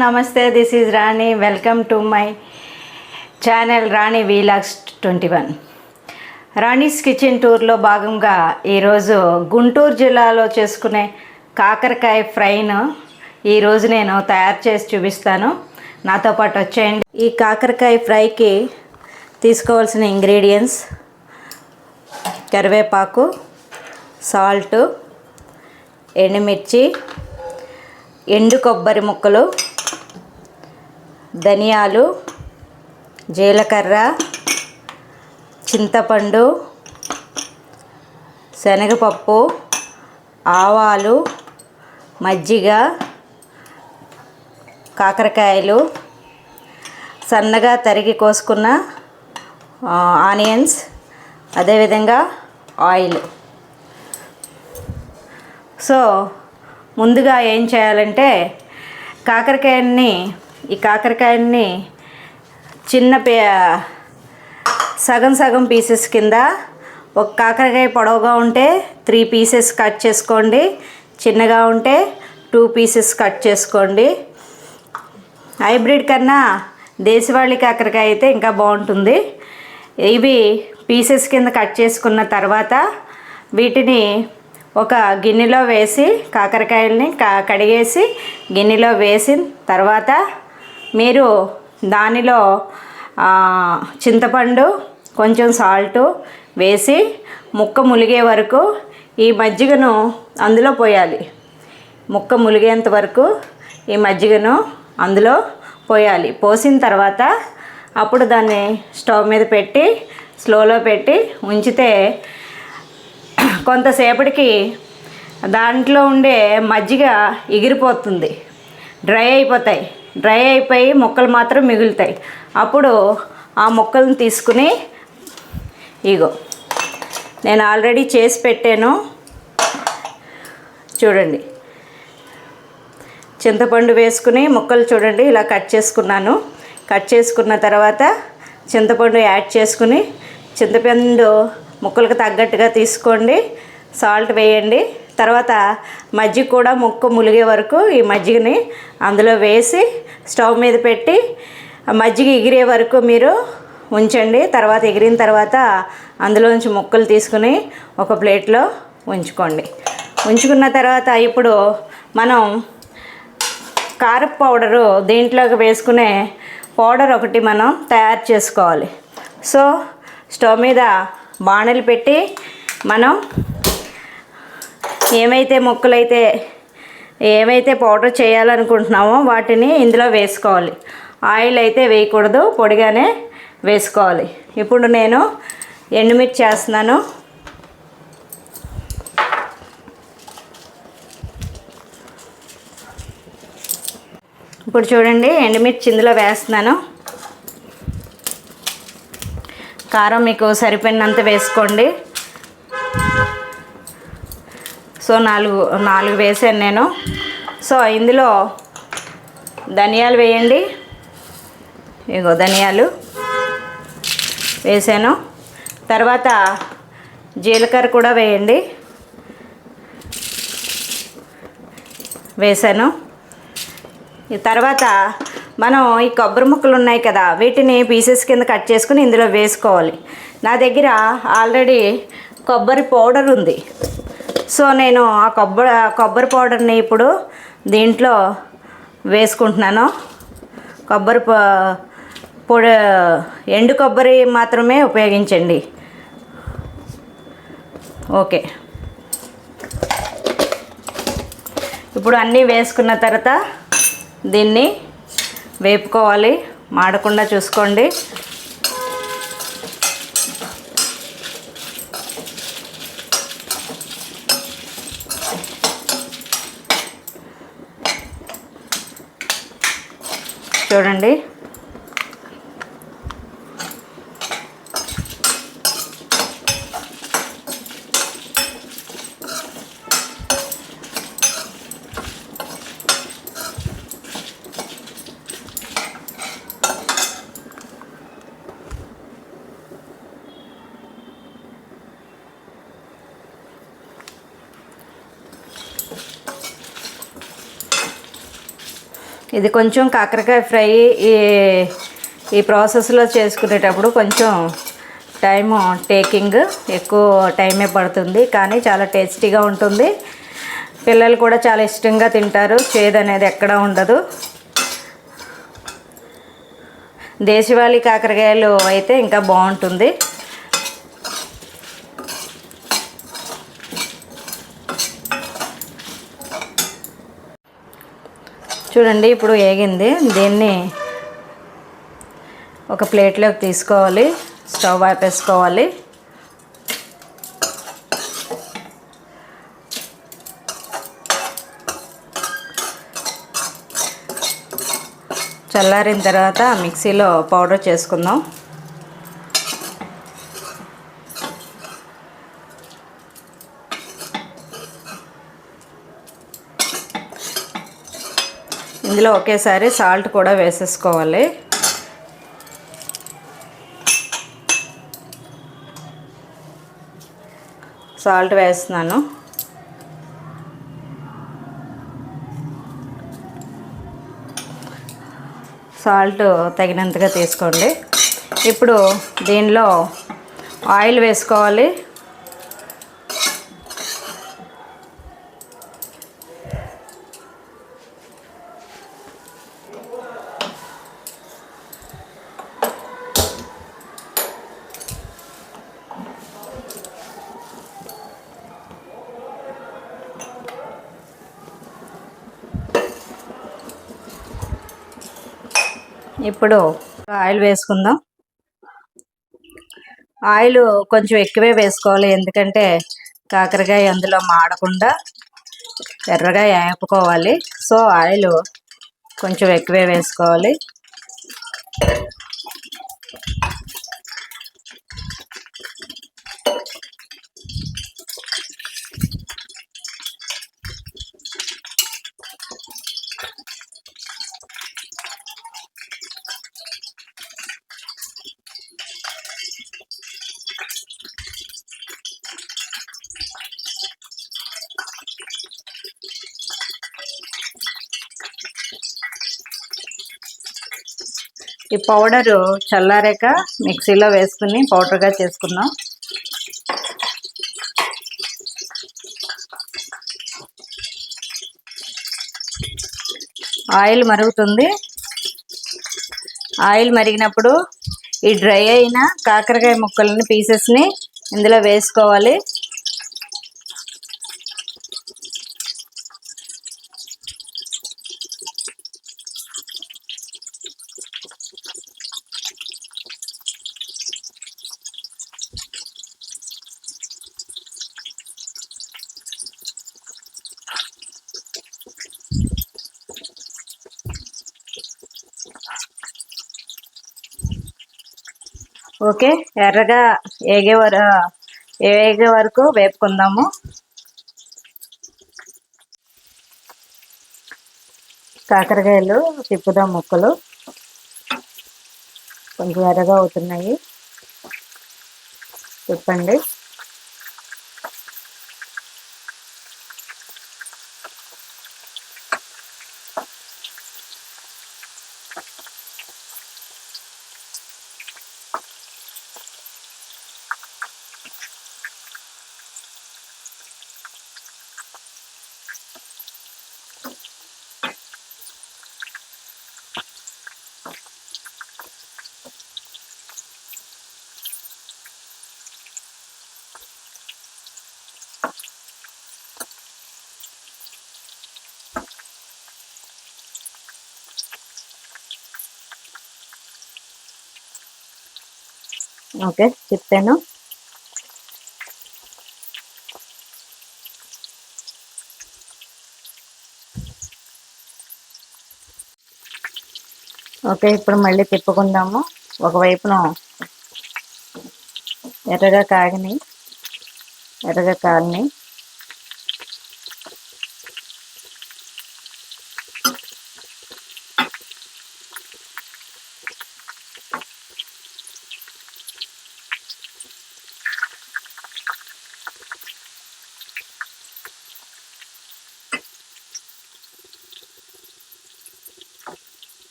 నమస్తే this is Rani. Welcome to my channel Rani vlogs twenty one. Rani's kitchen టూర్లో భాగంగా ఈరోజు గుంటూరు జిల్లాలో చేసుకునే కాకరకాయ ఫ్రైను ఈరోజు నేను తయారు చేసి చూపిస్తాను. నాతో పాటు వచ్చేయండి. ఈ కాకరకాయ ఫ్రైకి తీసుకోవాల్సిన ఇంగ్రీడియంట్స్ కరివేపాకు సాల్టు ఎండుమిర్చి ఎండు కొబ్బరి ముక్కలు ధనియాలు జీలకర్ర చింతపండు శనగపప్పు ఆవాలు మజ్జిగ కాకరకాయలు సన్నగా తరిగి కోసుకున్న ఆనియన్స్ అదేవిధంగా ఆయిల్. సో ముందుగా ఏం చేయాలంటే కాకరకాయని ఈ కాకరకాయని చిన్న పే సగం సగం పీసెస్ కింద ఒక కాకరకాయ పొడవుగా ఉంటే త్రీ పీసెస్ కట్ చేసుకోండి. చిన్నగా ఉంటే టూ పీసెస్ కట్ చేసుకోండి. హైబ్రిడ్ కన్నా దేశవాళీ కాకరకాయ అయితే ఇంకా బాగుంటుంది. ఇవి పీసెస్ కింద కట్ చేసుకున్న తర్వాత వీటిని ఒక గిన్నెలో వేసి కాకరకాయల్ని క- కడిగేసి గిన్నెలో వేసిన తర్వాత మీరు దానిలో చింతపండు కొంచెం సాల్టు వేసి ముక్క ములిగే వరకు ఈ మజ్జిగను అందులో పోయాలి. ముక్క ములిగేంత వరకు ఈ మజ్జిగను అందులో పోయాలి. పోసిన తర్వాత అప్పుడు దాన్ని స్టవ్ మీద పెట్టి స్లోలో పెట్టి ఉంచితే కొంతసేపటికి దాంట్లో ఉండే మజ్జిగ ఎగిరిపోతుంది. డ్రై అయిపోతాయి. డ్రై అయిపోయి మొక్కలు మాత్రం మిగులుతాయి. అప్పుడు ఆ ముక్కలను తీసుకుని ఇగో నేను ఆల్రెడీ చేసి పెట్టాను. చూడండి. చింతపండు వేసుకుని ముక్కలు చూడండి ఇలా కట్ చేసుకున్నాను. కట్ చేసుకున్న తర్వాత చింతపండు యాడ్ చేసుకుని చింతపండు ముక్కలకు తగ్గట్టుగా తీసుకోండి. సాల్ట్ వేయండి. తర్వాత మజ్జిగ కూడా ముక్కు ములిగే వరకు ఈ మజ్జిగని అందులో వేసి స్టవ్ మీద పెట్టి ఆ మజ్జిగ ఎగిరే వరకు మీరు ఉంచండి. తర్వాత ఎగిరిన తర్వాత అందులోంచి ముక్కలు తీసుకుని ఒక ప్లేట్లో ఉంచుకోండి. ఉంచుకున్న తర్వాత ఇప్పుడు మనం కారపు పౌడరు దీంట్లోకి వేసుకునే పౌడర్ ఒకటి మనం తయారు చేసుకోవాలి. సో స్టవ్ మీద బాణలు పెట్టి మనం ఏమైతే ముక్కలైతే ఏమైతే పౌడర్ చేయాలనుకుంటున్నామో వాటిని ఇందులో వేసుకోవాలి. ఆయిల్ అయితే వేయకూడదు పొడిగానే వేసుకోవాలి. ఇప్పుడు నేను ఎండుమిర్చి చేస్తున్నాను. ఇప్పుడు చూడండి ఎండుమిర్చి ఇందులో వేస్తున్నాను. కారం మీకు సరిపోయినంత వేసుకోండి. సో నాలుగు నాలుగు వేసాను నేను. సో ఇందులో ధనియాలు వేయండి. ఇగో ధనియాలు వేసాను. తర్వాత జీలకర్ర కూడా వేయండి. వేసాను. తర్వాత మనం ఈ కొబ్బరి ముక్కలు ఉన్నాయి కదా వీటిని పీసెస్ కింద కట్ చేసుకుని ఇందులో వేసుకోవాలి. నా దగ్గర ఆల్రెడీ కొబ్బరి పౌడర్ ఉంది. సో నేను ఆ కొబ్బరి కొబ్బరి పౌడర్ని ఇప్పుడు దీంట్లో వేసుకుంటున్నాను. కొబ్బరి పొడి ఎండు కొబ్బరి మాత్రమే ఉపయోగించండి. ఓకే. ఇప్పుడు అన్నీ వేసుకున్న తర్వాత దీన్ని వేపుకోవాలి. మాడకుండా చూసుకోండి. చూడండి. ఇది కొంచెం కాకరకాయ ఫ్రై ఈ ఈ ప్రాసెస్లో చేసుకునేటప్పుడు కొంచెం టైము టేకింగ్ ఎక్కువ టైమే పడుతుంది కానీ చాలా టేస్టీగా ఉంటుంది. పిల్లలు కూడా చాలా ఇష్టంగా తింటారు చేదు అనేది ఎక్కడ ఉండదు. దేశవాళీ కాకరకాయలు అయితే ఇంకా బాగుంటుంది. చూడండి ఇప్పుడు వేగింది. దీన్ని ఒక ప్లేట్లోకి తీసుకోవాలి. స్టవ్ ఆపేసుకోవాలి. చల్లారిన తర్వాత మిక్సీలో పౌడర్ చేసుకుందాం. ఇందులో ఒకేసారి సాల్ట్ కూడా వేసేసుకోవాలి. సాల్ట్ వేస్తున్నాను. సాల్ట్ తగినంతగా తీసుకోండి. ఇప్పుడు దీనిలో ఆయిల్ వేసుకోవాలి. ఇప్పుడు ఆయిల్ వేసుకుందాం. ఆయిల్ కొంచెం ఎక్కువే వేసుకోవాలి. ఎందుకంటే కాకరకాయ అందులో మాడకుండా ఎర్రగా వేపుకోవాలి సో ఆయిల్ కొంచెం ఎక్కువే వేసుకోవాలి. పౌడరు చల్లారాక మిక్సీలో వేసుకుని పౌడర్గా చేసుకుందాం ఆయిల్ మరుగుతుంది. ఆయిల్ మరిగినప్పుడు ఈ డ్రై అయిన కాకరకాయ ముక్కలని పీసెస్ని ఇందులో వేసుకోవాలి. ఓకే ఎర్రగా ఏగే వర ఏగే వరకు వేపుకుందాము. కాకరకాయలు తిప్పుదాం ముక్కలు. కొంచెం ఎర్రగా అవుతున్నాయి. తిప్పండి. ఓకే చెప్పాను. ఓకే ఇప్పుడు మళ్ళీ తిప్పుకుందాము. ఒకవైపున ఎర్రగా కాగినాయి ఎర్రగా కాలినాయి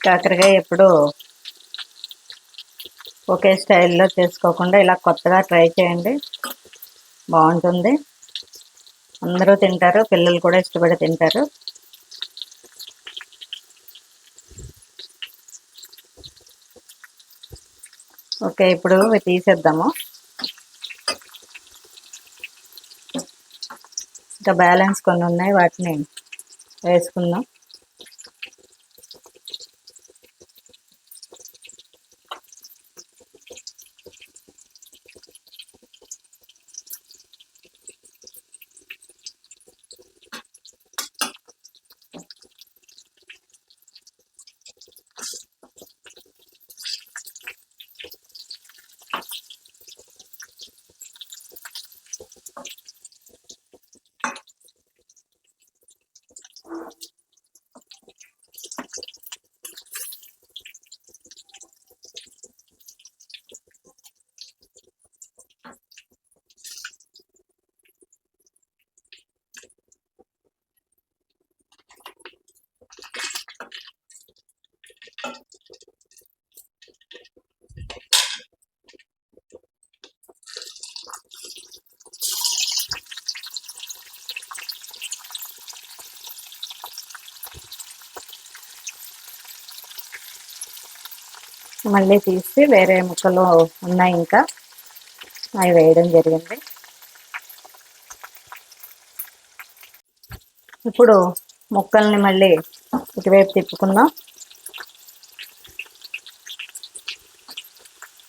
కాకరకాయ ఎప్పుడు ఒకే స్టైల్లో చేసుకోకుండా ఇలా కొత్తగా ట్రై చేయండి. బాగుంటుంది. అందరూ తింటారు పిల్లలు కూడా ఇష్టపడి తింటారు. ఓకే ఇప్పుడు తీసేద్దాము. ఇంకా బ్యాలెన్స్ కొన్ని ఉన్నాయి వాటిని వేసుకుందాం. మళ్ళీ తీసి వేరే ముక్కలు ఉన్నాయి ఇంకా. అవి వేయడం జరిగింది. ఇప్పుడు ముక్కల్ని మళ్ళీ ఇటువైపు తిప్పుకుందాం.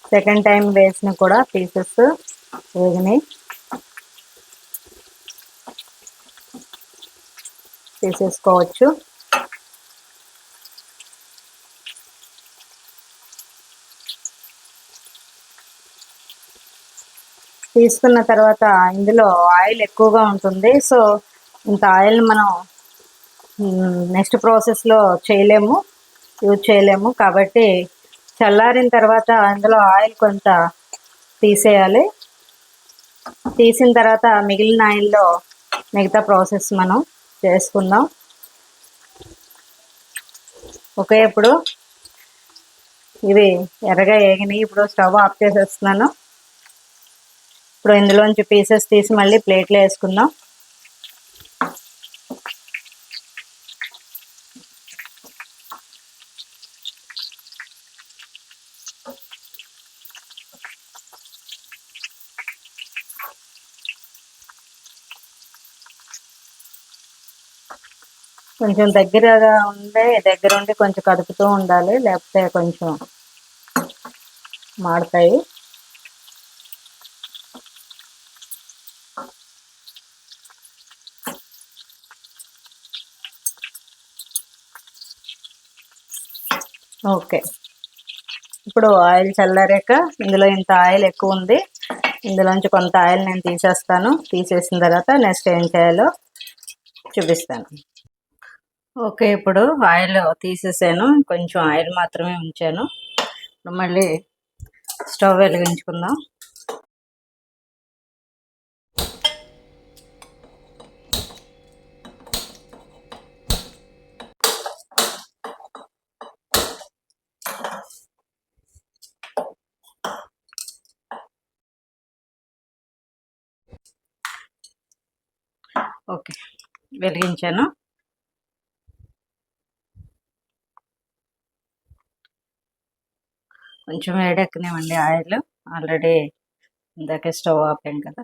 సెకండ్ టైం వేసిన కూడా పీసెస్ వేగినాయి. తీసేసుకోవచ్చు. తీసుకున్న తర్వాత ఇందులో ఆయిల్ ఎక్కువగా ఉంటుంది. సో ఇంత ఆయిల్ మనం నెక్స్ట్ ప్రాసెస్లో చేయలేము. యూజ్ చేయలేము. కాబట్టి చల్లారిన తర్వాత అందులో ఆయిల్ కొంత తీసేయాలి. తీసిన తర్వాత మిగిలిన ఆయిల్లో మిగతా ప్రాసెస్ మనం చేసుకుందాం. ఓకే ఇప్పుడు ఇవి ఎర్రగా వేగినాయి ఇప్పుడు స్టవ్ ఆఫ్ చేసేస్తున్నాను. ఇప్పుడు ఇందులోంచి పీసెస్ తీసి మళ్ళీ ప్లేట్లో వేసుకుందాం. కొంచెం దగ్గరగా ఉండే దగ్గర ఉండి కొంచెం కదుపుతూ ఉండాలి లేకపోతే కొంచెం మాడతాయి. ఓకే. ఇప్పుడు ఆయిల్ చల్లారాక ఇందులో ఇంత ఆయిల్ ఎక్కువ ఉంది. ఇందులోంచి కొంత ఆయిల్ నేను తీసేస్తాను. తీసేసిన తర్వాత నెక్స్ట్ ఏం చేయాలో చూపిస్తాను. ఓకే ఇప్పుడు ఆయిల్ తీసేసాను. కొంచెం ఆయిల్ మాత్రమే ఉంచాను. మళ్ళీ స్టవ్ వెలిగించుకుందాం. వెలిగించాను. కొంచెం వేడెక్కనివ్వండి ఆయిల్. ఆల్రెడీ ఇందాకే స్టవ్ ఆపాం కదా.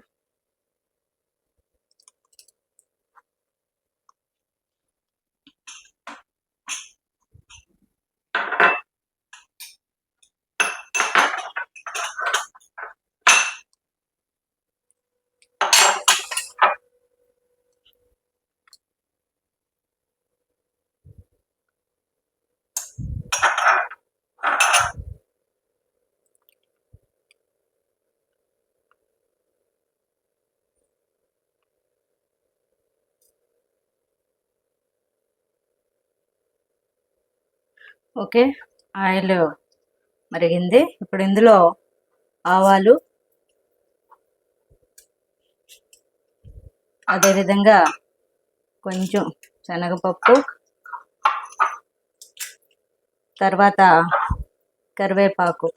ఓకే. ఆయిల్ మరిగింది. ఇప్పుడు ఇందులో ఆవాలు. అదేవిధంగా కొంచెం శనగపప్పు. తర్వాత కరివేపాకు.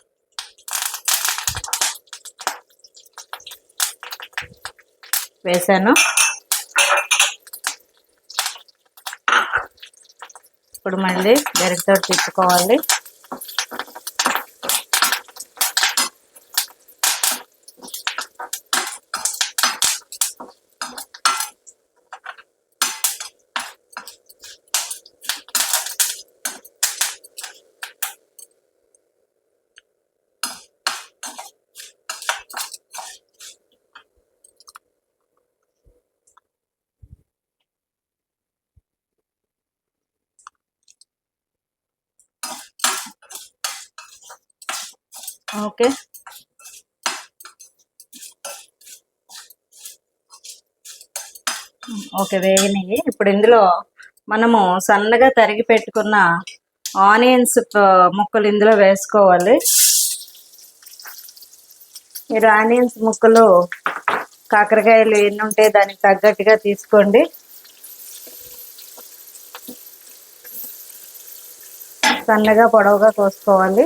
వేసాను. ఇప్పుడు మళ్ళీ గరిటతో తిప్పుకోవాలి. ఓకే. ఓకే వేగినాయి ఇప్పుడు ఇందులో మనము సన్నగా తరిగి పెట్టుకున్న ఆనియన్స్ ముక్కలు ఇందులో వేసుకోవాలి. మీరు ఆనియన్స్ ముక్కలు కాకరకాయలు ఎన్ని ఉంటే దానికి తగ్గట్టుగా తీసుకోండి. సన్నగా పొడవుగా కోసుకోవాలి.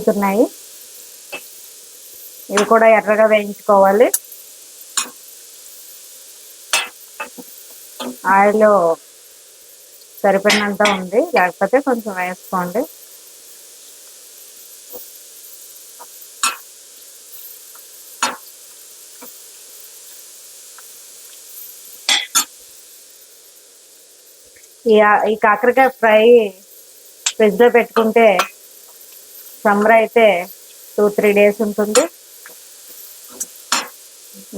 వేగుతున్నాయి ఇవి కూడా ఎర్రగా వేయించుకోవాలి. ఆయిల్ సరిపడినంత ఉంది. లేకపోతే కొంచెం వేసుకోండి. ఈ ఈ కాకరకాయ ఫ్రై ఫ్రిడ్జ్లో పెట్టుకుంటే సమ్మర్ అయితే టూ త్రీ డేస్ ఉంటుంది.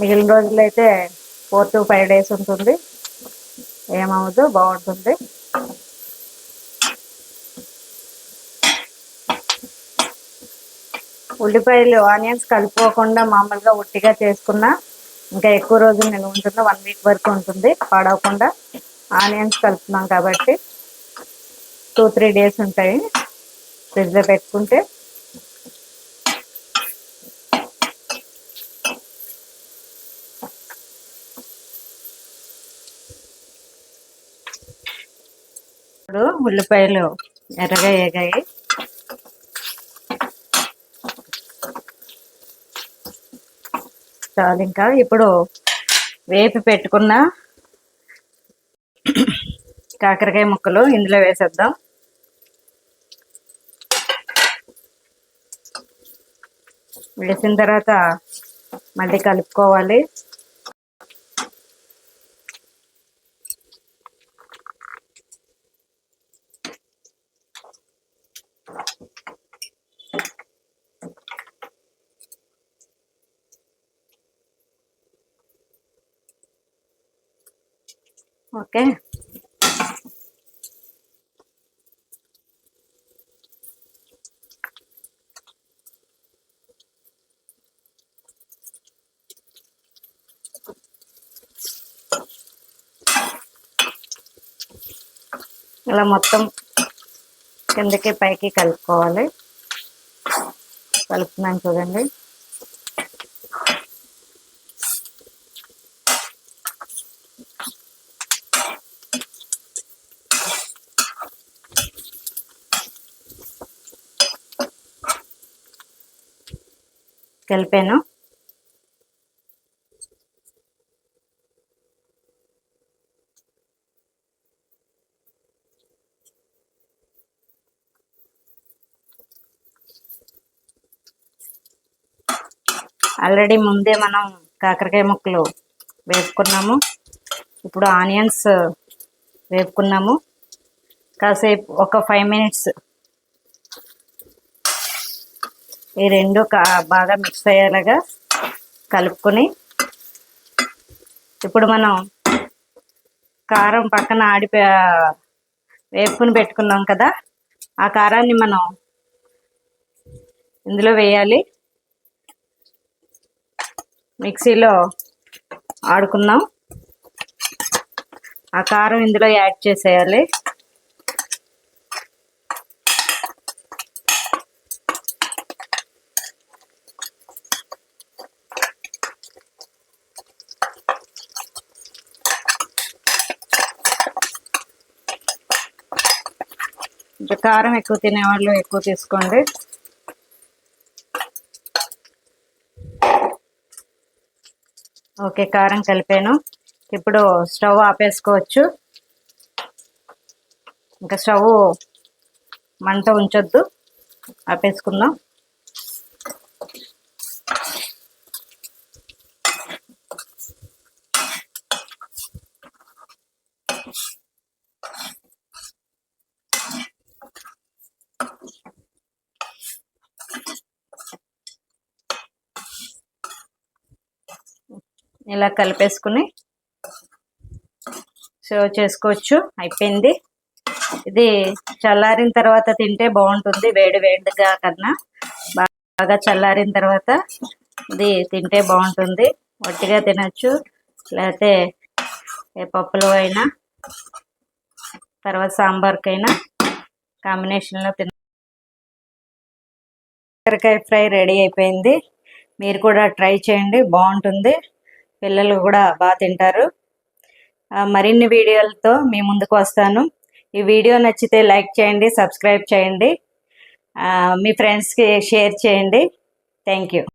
మిగిలిన రోజులు అయితే ఫోర్ టు ఫైవ్ డేస్ ఉంటుంది. ఏమవుద్దు బాగుంటుంది. ఉల్లిపాయలు ఆనియన్స్ కలుపుకోకుండా మామూలుగా ఉట్టిగా చేసుకున్నా ఇంకా ఎక్కువ రోజులు నిల్వ ఉంటుంది వన్ వీక్ వరకు ఉంటుంది పాడవకుండా. ఆనియన్స్ కలుపుతున్నాం కాబట్టి టూ త్రీ డేస్ ఉంటాయి. ఫ్రిడ్జ్లో పెట్టుకుంటే ఇప్పుడు ఉల్లిపాయలు ఎర్రగా వేగాయి చాలు ఇంకా. ఇప్పుడు వేపి పెట్టుకున్న కాకరకాయ ముక్కలు ఇందులో వేసేద్దాం. వేసిన తర్వాత మళ్ళీ కలుపుకోవాలి. ఓకే. ఇలా మొత్తం కిందకి పైకి కలుపుకోవాలి. కలుపుతున్నాను చూడండి. కలిపాను. ఆల్రెడీ ముందే మనం కాకరకాయ ముక్కలు వేపుకున్నాము. ఇప్పుడు ఆనియన్స్ వేపుకున్నాము. కాసేపు ఒక ఫైవ్ మినిట్స్ ఈ రెండు బాగా మిక్స్ అయ్యేలాగా కలుపుకొని ఇప్పుడు మనం కారం పక్కన ఆడిపో వేపుకుని పెట్టుకున్నాం కదా ఆ కారాన్ని మనం ఇందులో వేయాలి. మిక్సీలో ఆడుకుందాం. ఆ కారం ఇందులో యాడ్ చేసేయాలి. కారం ఎక్కువ తినేవాళ్ళు ఎక్కువ తీసుకోండి. ఓకే కారం కలిపాను. ఇప్పుడు స్టవ్ ఆపేసుకోవచ్చు. ఇంకా స్టవ్ మంట ఉంచొద్దు. ఆపేసుకుందాం. ఇలా కలిపేసుకుని సర్వ్ చేసుకోవచ్చు. అయిపోయింది. ఇది చల్లారిన తర్వాత తింటే బాగుంటుంది. వేడి వేడిగా కన్నా బాగా చల్లారిన తర్వాత ఇది తింటే బాగుంటుంది. వట్టిగా తినచ్చు. లేకపోతే ఏ పప్పులో అయినా తర్వాత సాంబార్కైనా కాంబినేషన్లో తిన కాకరకాయ ఫ్రై రెడీ అయిపోయింది. మీరు కూడా ట్రై చేయండి. బాగుంటుంది. పిల్లలు కూడా బాగా తింటారు. మరిన్ని వీడియోలతో మీ ముందుకు వస్తాను. ఈ వీడియో నచ్చితే లైక్ చేయండి సబ్స్క్రైబ్ చేయండి. మీ ఫ్రెండ్స్కి షేర్ చేయండి. Thank you.